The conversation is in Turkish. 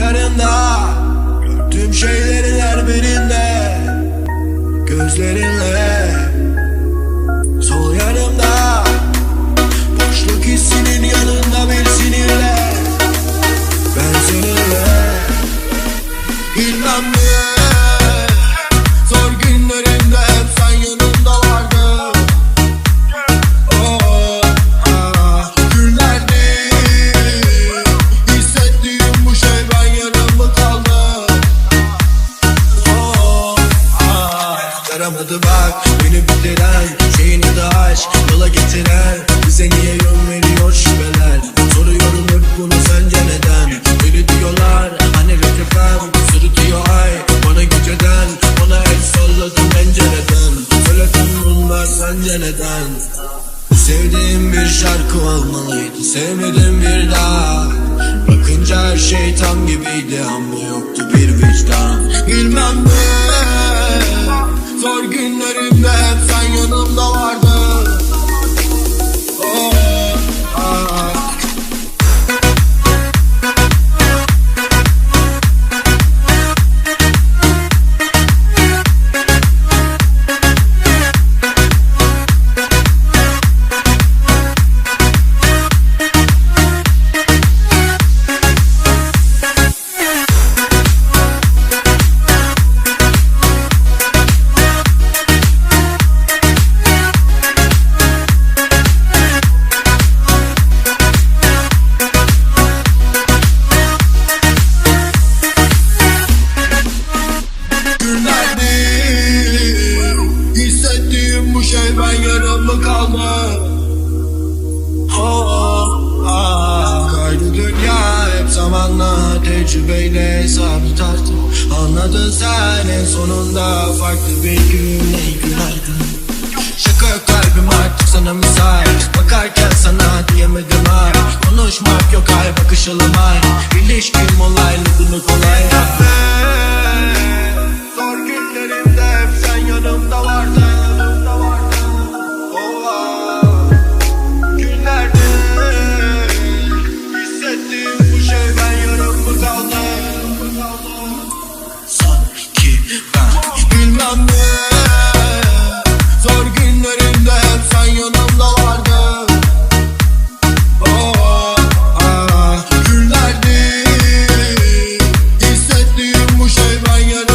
yarında Gördüğüm şeylerin her birinde. Gözlerinle Yaramadı bak. Beni bitiren Şeyin adı aşk yola getiren Bize niye yön veriyor şüpheler? Soruyorum hep bunu sence neden? Beni diyorlar hani retifem Sırıtıyor ay bana geceden Bana el salladım pencereden Söyledim bunlar sence neden? Sevdiğim bir şarkı olmalıydı Sevmedim bir daha. Bakınca her şey tam gibiydi Ama yoktu bir vicdan. Bilmem ne ben yarımda kaldı Oh, ah. Kaydı dünya hep zamanla tecrübeyle hesabı tarttı. Anladın sen en sonunda farklı bir gün. Ey günaydın. Şaka Señor